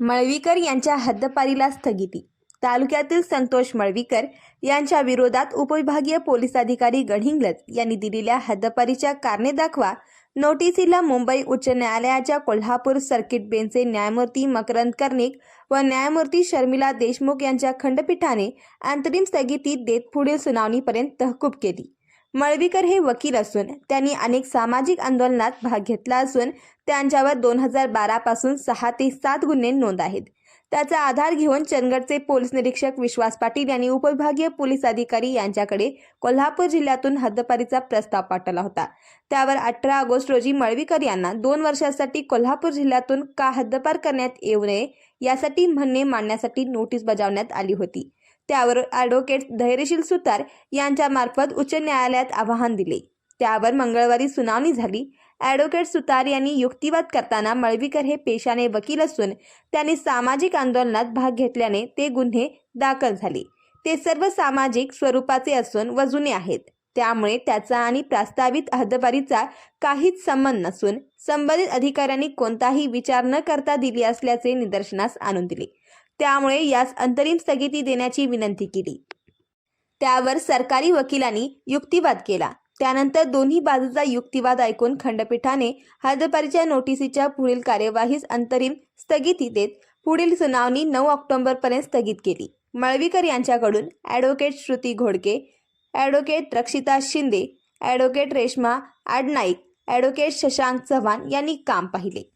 मळवीकर यांच्या हद्दपारीला स्थगिती. तालुक्यातील संतोष मळवीकर यांच्या विरोधात उपविभागीय पोलीस अधिकारी गडहिंग्लज यांनी दिलेल्या हद्दपारीच्या कारणे दाखवा नोटिसीला मुंबई उच्च न्यायालयाच्या कोल्हापूर सर्किट बेंचचे न्यायमूर्ती मकरंद कर्णिक व न्यायमूर्ती शर्मिला देशमुख यांच्या खंडपीठाने अंतरिम स्थगिती देत पुढील सुनावणीपर्यंत तहकूब केली. मळवीकर हे वकील असून त्यांनी अनेक सामाजिक आंदोलनात भाग घेतला असून त्यांच्यावर दोन हजार बारापासून सहा ते सात गुन्हे नोंद आहेत. त्याचा आधार घेऊन चंदगडचे पोलीस निरीक्षक विश्वास पाटील यांनी उपविभागीय पोलीस अधिकारी यांच्याकडे कोल्हापूर जिल्ह्यातून हद्दपारीचा प्रस्ताव पाठवला होता. त्यावर अठरा ऑगस्ट रोजी मळवीकर यांना दोन वर्षासाठी कोल्हापूर जिल्ह्यातून का हद्दपार करण्यात येऊ नये यासाठी म्हणणे मांडण्यासाठी नोटीस बजावण्यात आली होती. त्यावर ॲडव्होकेट धैर्यशील सुतार यांच्या मार्फत उच्च न्यायालयात आवाहन दिले. त्यावर मंगळवारी सुनावणी झाली. ॲडव्होकेट सुतार यांनी युक्तिवाद करताना मळवीकर हे पेशाने वकील असून त्यांनी सामाजिक आंदोलनात भाग घेतल्याने ते गुन्हे दाखल झाले. ते सर्व सामाजिक स्वरूपाचे असून व जुने आहेत. त्यामुळे त्याचा आणि प्रस्तावित हद्दपारीचा काहीच संबंध नसून संबंधित अधिकाऱ्यांनी कोणताही विचार न करता दिली असल्याचे निदर्शनास आणून दिले. त्यामुळे यास अंतरिम स्थगिती देण्याची विनंती केली. त्यावर सरकारी वकिलांनी युक्तिवाद केला. त्यानंतर दोन्ही बाजूचा युक्तिवाद ऐकून खंडपीठाने हद्दपारीच्या नोटिसीच्या पुढील कार्यवाहीस अंतरिम स्थगिती देत पुढील सुनावणी नऊ ऑक्टोबरपर्यंत स्थगित केली. मळवीकर यांच्याकडून advocate Shruti Ghodke advocate Rakshita Shinde advocate Reshma Adnaik advocate Shashank Chavan यांनी काम पाहिले.